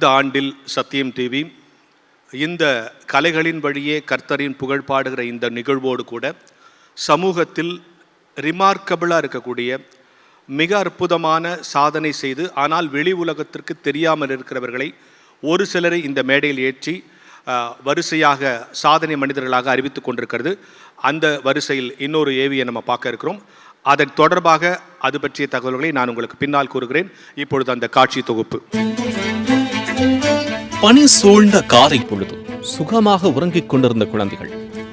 இந்த ஆண்டில் சத்தியம் டிவி இந்த கலைகளின் வழியே கர்த்தரின் புகழ் பாடுகிற இந்த நிகழ்வோடு கூட சமூகத்தில் ரிமார்க்கபிளாக இருக்கக்கூடிய மிக அற்புதமான சாதனை செய்து ஆனால் வெளி உலகத்திற்கு தெரியாமல் இருக்கிறவர்களை ஒரு சிலரை இந்த மேடையில் ஏற்றி வரிசையாக சாதனை மனிதர்களாக அறிவித்துக் கொண்டிருக்கிறது. அந்த வரிசையில் இன்னொரு ஏவியை நம்ம பார்க்க இருக்கிறோம். அதன் தொடர்பாக அது பற்றிய தகவல்களை நான் உங்களுக்கு பின்னால் கூறுகிறேன். இப்பொழுது அந்த காட்சி தொகுப்பு. பனி சூழ்ந்த காலை பொழுது சுகமாக உறங்கிக் கொண்டிருந்த குழந்தைகள்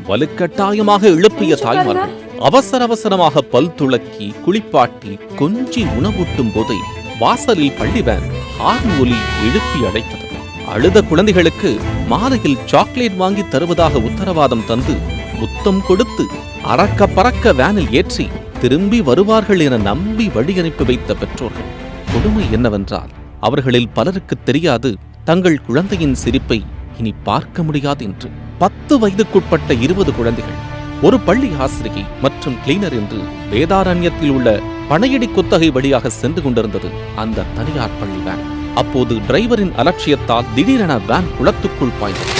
வலுக்கட்டாயமாக எழுப்பிய தாய்மார்கள் அவசர அவசரமாக பல் துளக்கி குளிப்பாட்டி கொஞ்சி உணவூட்டும் போதை வாசலில் பள்ளி வேன் ஹார்ன் ஒலி எழுப்பி அழைத்தது அழுத குழந்தைகளுக்கு மாலையில் சாக்லேட் வாங்கி தருவதாக உத்தரவாதம் தந்து முத்தம் கொடுத்து அறக்க பறக்க வேனில் ஏற்றி திரும்பி வருவார்கள் என நம்பி வழி அனுப்பி வைத்த பெற்றோர்கள். கொடுமை என்னவென்றால் அவர்களில் பலருக்கு தெரியாது தங்கள் குழந்தையின் சிரிப்பை இனி பார்க்க முடியாது என்று பத்து வயதுக்குட்பட்ட இருபது குழந்தைகள் ஒரு பள்ளி ஆசிரியை மற்றும் கிளீனர் என்று வேதாரண்யத்தில் உள்ள பனையடி குத்தகை வழியாக சென்று கொண்டிருந்தது அந்த தனியார் பள்ளி வேன் அப்போது டிரைவரின் அலட்சியத்தால் திடீரென வேன் குளத்துக்குள் பாய்ந்தது.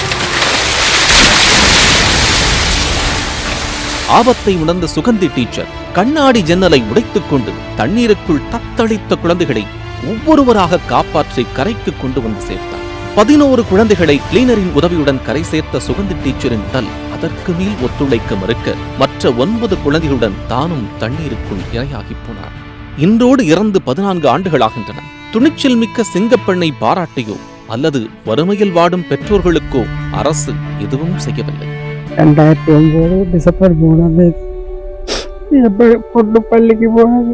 ஆபத்தை உணர்ந்த சுகந்தி டீச்சர் கண்ணாடி ஜன்னலை உடைத்துக் கொண்டு தண்ணீருக்குள் தத்தளித்த குழந்தைகளை ஒவ்வொருவராக காப்பாற்றி கரைக்கு கொண்டு வந்து சேர்த்தார். பதினோரு குழந்தைகளை கிளீனரின் உதவியுடன் கரை சேர்த்த சுகந்தி டீச்சரின் உடல் அதற்கு மேல் ஒத்துழைக்க மறுக்க மற்ற ஒன்பது குழந்தைகளுடன் தானும் தண்ணீருக்குள் இரையாகி போனார். இன்றோடு இறந்து பதினான்கு ஆண்டுகளாகின்றன. துணிச்சல் மிக்க சிங்கப்பெண்ணை பாராட்டியோ அல்லது வறுமையில் வாடும் பெற்றோர்களுக்கோ அரசு எதுவும் செய்யவில்லை. ரெண்டாயிரத்தி ஒன்பது டிசம்பர் மூணாம் தேதி பொண்ணு பள்ளிக்கு போனது.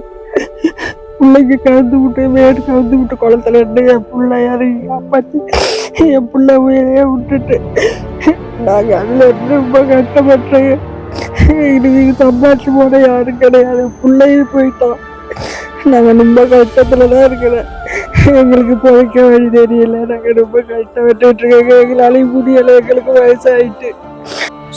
பிள்ளைக்கு கலந்து விட்டு வேடு கலந்து விட்டு குளத்துல இருந்து என் பிள்ளை யாரையும் காப்பாத்தி என் பிள்ளை உயிரையே விட்டுட்டு. நாங்கள் அதில் இருந்து ரொம்ப கஷ்டப்பட்டேங்க இன்னைக்கு சம்பாதிச்சு போன யாரும் கிடையாது. பிள்ளையும் போயிட்டோம் நாங்கள் ரொம்ப கஷ்டத்தில் தான் இருக்கிறேன் எங்களுக்கு பிழைக்க வழி தெரியல. நாங்கள் ரொம்ப கஷ்டப்பட்டு இருக்கோங்க எங்களாலையும் முடியலை. எங்களுக்கு வயசாயிட்டு.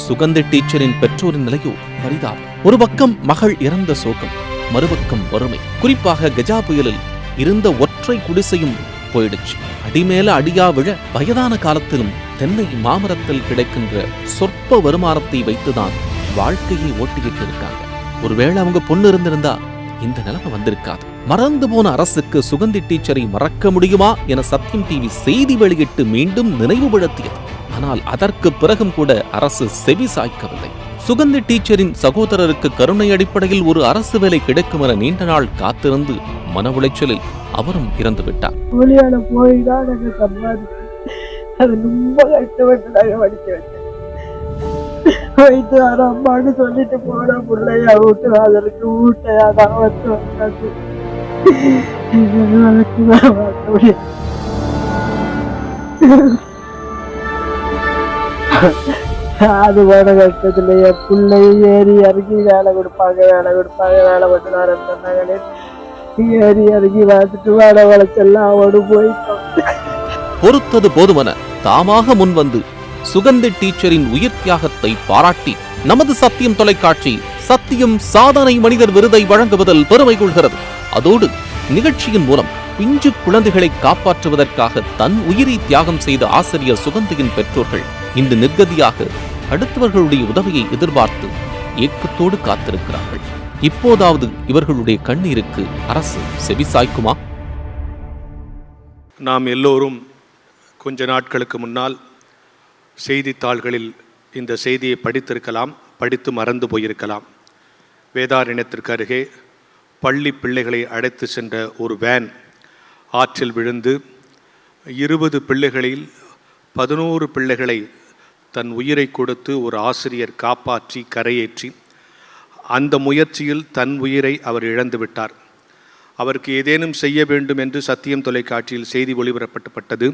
சுகந்த டீச்சரின் பெற்றோரின் நிலையோ பரிதாபம். ஒரு பக்கம் மகள் இறந்த சோகம். மறுபக்கம் வறுமை. குறிப்பாக கஜா புயலில் இருந்த ஒற்றை குடிசையும் போயிடுச்சு. அடிமேல அடியா விழ வயதான காலத்திலும் தென்னை மாமரத்தில் கிடைக்கின்ற சொற்ப வருமானத்தை வைத்துதான் வாழ்க்கையை ஓட்டிக்கிட்டு இருக்காங்க. ஒருவேளை அவங்க பொண்ணு இருந்திருந்தா இந்த நிலைமை வந்திருக்காது. மறந்து போன அரசுக்கு சுகந்தி டீச்சரை மறக்க முடியுமா என சத்தியம் டிவி செய்தி வெளியிட்டு மீண்டும் நினைவுபடுத்தியது. ஆனால் அதற்கு பிறகும் கூட அரசு செவி சாய்க்கவில்லை. சுகந்தி டீச்சரின் சகோதரருக்கு கருணை அடிப்படையில் ஒரு அரசு வேலை கிடைக்கும் என நீண்ட நாள் காத்திருந்து மன உளைச்சலில் அவரும் இறந்து விட்டார். கூலியால போய் தான் அது ரொம்ப கஷ்டப்பட்டு நாங்க படிக்க வச்சேன். வர அம்மான்னு சொல்லிட்டு போன பிள்ளைய விட்டு அதற்கு ஊட்டையா வந்து வந்தாச்சு வளர்த்து தான் வளர்க்க அது போன கஷ்டத்துல என் பிள்ளையும் ஏறி இறங்கி வேலை கொடுப்பாங்க வேலை கொடுப்பாங்க வேலை பண்ணி வரேன்னு சொன்னாங்களே ஏறி இறங்கி பார்த்துட்டு வேலை வளைச்செல்லாம் அவனு போயிட்டோம் பொறுத்தது போதுமென தாமாக முன்வந்து சுகந்தி டீச்சரின் உயிர் தியாகத்தை பாராட்டி நமது சத்தியம் தொலைக்காட்சி சத்தியம் சாதனை மனிதர் விருதை வழங்குவதில் பெருமை கொள்கிறது. அதோடு நிகழ்ச்சியின் மூலம் பிஞ்சு குழந்தைகளை காப்பாற்றுவதற்காக தன் உயிரை தியாகம் செய்த ஆசிரியர் சுகந்தியின் பெற்றோர்கள் இன்று நிர்கதியாக அடுத்தவர்களுடைய உதவியை எதிர்பார்த்து ஏக்கத்தோடு காத்திருக்கிறார்கள். இப்போதாவது இவர்களுடைய கண்ணீருக்கு அரசு செவிசாய்க்குமா நாம் எல்லோரும் கொஞ்ச நாட்களுக்கு முன்னால் செய்தித்தாள்களில் இந்த செய்தியை படித்திருக்கலாம் படித்து மறந்து போயிருக்கலாம். வேதாரண்யத்திற்கு அருகே பள்ளி பிள்ளைகளை அழைத்து சென்ற ஒரு வேன் ஆற்றில் விழுந்து இருபது பிள்ளைகளில் பதினோரு பிள்ளைகளை தன் உயிரை கொடுத்து ஒரு ஆசிரியர் காப்பாற்றி கரையேற்றி அந்த முயற்சியில் தன் உயிரை அவர் இழந்து விட்டார். அவருக்கு ஏதேனும் செய்ய வேண்டும் என்று சத்தியம் தொலைக்காட்சியில் செய்தி ஒளிபரப்பப்பட்டது.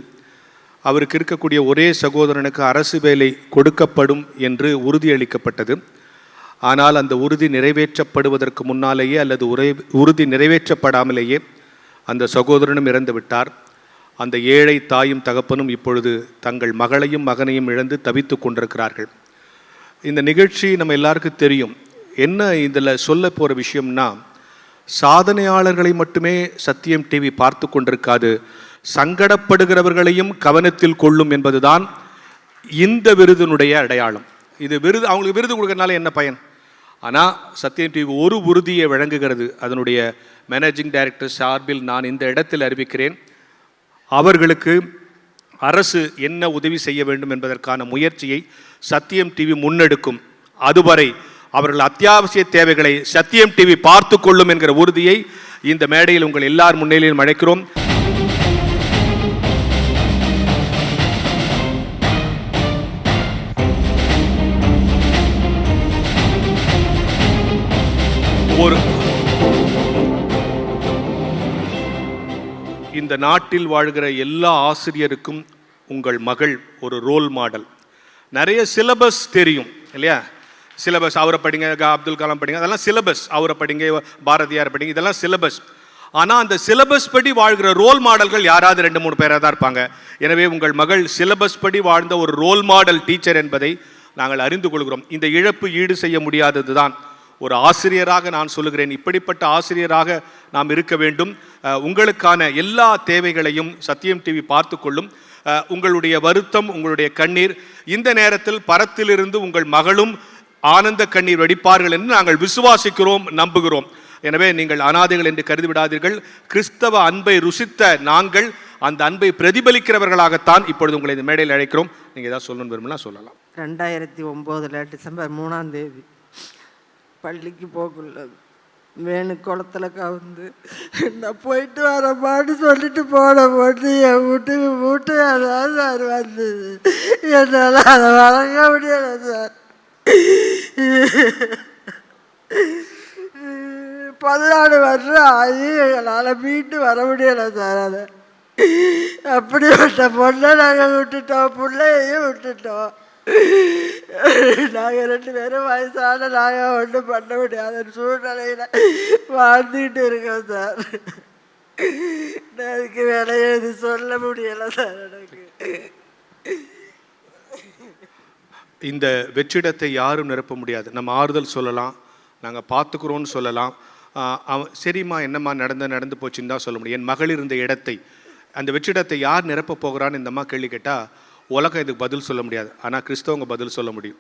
அவருக்கு இருக்கக்கூடிய ஒரே சகோதரனுக்கு அரசு வேலை கொடுக்கப்படும் என்று உறுதியளிக்கப்பட்டது. ஆனால் அந்த உறுதி நிறைவேற்றப்படுவதற்கு முன்னாலேயே அல்லது உரை உறுதி நிறைவேற்றப்படாமலேயே அந்த சகோதரனும் இறந்து விட்டார். அந்த ஏழை தாயும் தகப்பனும் இப்பொழுது தங்கள் மகளையும் மகனையும் இழந்து தவித்து கொண்டிருக்கிறார்கள். இந்த நிகழ்ச்சி நம்ம எல்லாருக்கும் தெரியும். என்ன இதில் சொல்ல போகிற விஷயம்னா சாதனையாளர்களை மட்டுமே சத்தியம் டிவி பார்த்து கொண்டிருக்காது. சங்கடப்படுகிறவர்களையும் கவனத்தில் கொள்ளும் என்பதுதான் இந்த விருதினுடைய அடையாளம். இது விருது அவங்களுக்கு விருது கொடுக்கறனால என்ன பயன்? ஆனால் சத்யம் டிவி ஒரு உறுதியை வழங்குகிறது. அதனுடைய மேனேஜிங் டைரக்டர் சார்பில் நான் இந்த இடத்தில் அறிவிக்கிறேன். அவர்களுக்கு அரசு என்ன உதவி செய்ய வேண்டும் என்பதற்கான முயற்சியை சத்தியம் டிவி முன்னெடுக்கும். அதுவரை அவர்கள் அத்தியாவசிய தேவைகளை சத்தியம் டிவி பார்த்து கொள்ளும் என்கிற உறுதியை இந்த மேடையில் உங்கள் எல்லார் முன்னிலையிலும் அழைக்கிறோம். ஒரு இந்த நாட்டில் வாழ்கிற எல்லா ஆசிரியருக்கும் உங்கள் மகள் ஒரு ரோல் மாடல் நிறைய சிலபஸ் தெரியும் இல்லையா? சிலபஸ் அவரை படிங்க அப்துல் கலாம் படிங்க அதெல்லாம் சிலபஸ் அவரை படிங்க பாரதியார் படிங்க இதெல்லாம் சிலபஸ் ஆனால் அந்த சிலபஸ் படி வாழ்கிற ரோல் மாடல்கள் யாராவது ரெண்டு மூணு பேராக தான் இருப்பாங்க. எனவே உங்கள் மகள் சிலபஸ் படி வாழ்ந்த ஒரு ரோல் மாடல் டீச்சர் என்பதை நாங்கள் அறிந்து கொள்கிறோம். இந்த இழப்பு ஈடு செய்ய முடியாதது தான் ஒரு ஆசிரியராக நான் சொல்லுகிறேன். இப்படிப்பட்ட ஆசிரியராக நாம் இருக்க வேண்டும். உங்களுக்கான எல்லா தேவைகளையும் சத்தியம் டிவி பார்த்து கொள்ளும். உங்களுடைய வருத்தம் உங்களுடைய கண்ணீர் இந்த நேரத்தில் பரத்திலிருந்து உங்கள் மகளும் ஆனந்த கண்ணீர் வடிப்பார்கள் என்று நாங்கள் விசுவாசிக்கிறோம் நம்புகிறோம். எனவே நீங்கள் அனாதைகள் என்று கருதிவிடாதீர்கள். கிறிஸ்தவ அன்பை ருசித்த நாங்கள் அந்த அன்பை பிரதிபலிக்கிறவர்களாகத்தான் இப்பொழுது உங்களை இந்த மேடையில் அழைக்கிறோம். நீங்கள் ஏதாவது சொல்லணும் விரும்பினா சொல்லலாம். ரெண்டாயிரத்தி ஒம்போதில் டிசம்பர் மூணாம் தேதி. பள்ளிக்கு போகுள்ளது வேணு குளத்துல கவுந்து நான் போயிட்டு வரமான்னு சொல்லிட்டு போன போட்டு என் வீட்டுக்கு வீட்டு அதான் சார் வந்தது. என்னால் அதை வழங்க முடியல சார். பதினாலு வருஷம் ஆகி எங்களால் மீட்டு வர முடியலை சார் அதை. அப்படிப்பட்ட பொண்ணை நாங்கள் விட்டுட்டோம் பிள்ளையையும் விட்டுட்டோம். நாங்கள் ரெண்டு பேரும் வயசான நாங்கள் ஒன்றும் பண்ண முடியாத சூழ்நிலையில் வாழ்ந்துக்கிட்டு இருக்கோம் சார். நான் அதுக்கு வேலை எழுதி சொல்ல முடியலை சார் எனக்கு. இந்த வெற்றிடத்தை யாரும் நிரப்ப முடியாது. நம்ம ஆறுதல் சொல்லலாம். நாங்கள் பார்த்துக்குறோன்னு சொல்லலாம். அவன் சரிம்மா என்னம்மா நடந்து நடந்து போச்சுன்னு தான் சொல்ல முடியும். என் மகள் இருந்த இடத்தை அந்த வெற்றிடத்தை யார் நிரப்ப போகிறான்னு இந்த அம்மா கேள்வி கேட்டால் உலகம் இதுக்கு பதில் சொல்ல முடியாது. ஆனால் கிறிஸ்தவங்க பதில் சொல்ல முடியும்.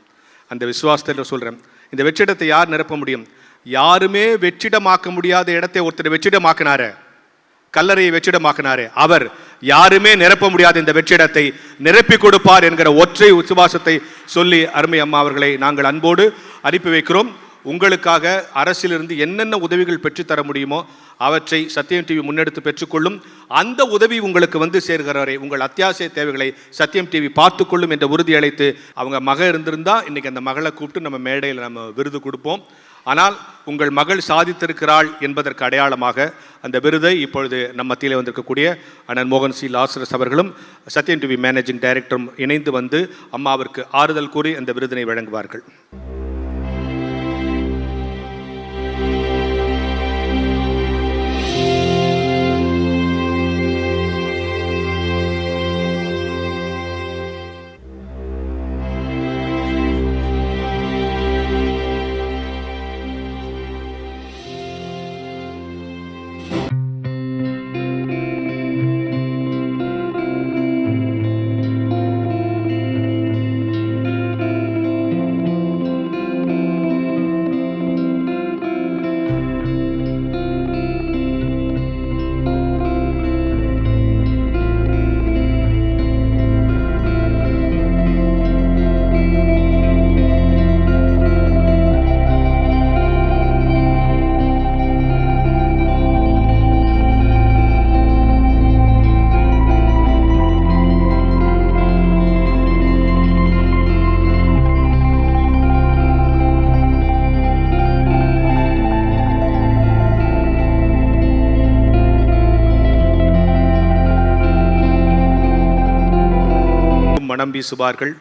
அந்த விசுவாசத்தில் சொல்கிறேன் இந்த வெற்றிடத்தை யார் நிரப்ப முடியும்? யாருமே வெற்றிடமாக்க முடியாத இடத்தை ஒருத்தர் வெற்றிடமாக்கினாரே. கல்லறையை வெற்றிடமாக்கினாரு. அவர் யாருமே நிரப்ப முடியாத இந்த வெற்றிடத்தை நிரப்பி கொடுப்பார் என்கிற ஒற்றை விசுவாசத்தை சொல்லி அருமை அம்மா அவர்களை நாங்கள் அன்போடு அனுப்பி வைக்கிறோம். உங்களுக்காக அரசிலிருந்து என்னென்ன உதவிகள் பெற்றுத்தர முடியுமோ அவற்றை சத்தியம் டிவி முன்னெடுத்து பெற்றுக்கொள்ளும். அந்த உதவி உங்களுக்கு வந்து சேர்கிற வரை உங்கள் அத்தியாவசிய தேவைகளை சத்தியம் டிவி பார்த்துக்கொள்ளும் என்ற உறுதி அளித்து அவங்க மக இருந்திருந்தா இன்னைக்கு அந்த மகளை கூப்பிட்டு நம்ம மேடையில் நம்ம விருது கொடுப்போம். ஆனால் உங்கள் மகள் சாதித்திருக்கிறாள் என்பதற்கு அடையாளமாக அந்த விருதை இப்பொழுது நம்ம மத்தியில் வந்திருக்கக்கூடிய அண்ணன் மோகன் சி. லாசரஸ் அவர்களும் சத்யன் டிவி மேனேஜிங் டைரக்டரும் இணைந்து வந்து அம்மாவிற்கு ஆறுதல் கூறி அந்த விருதினை வழங்குவார்கள். Bye. மனம் வீசுவார்கள்.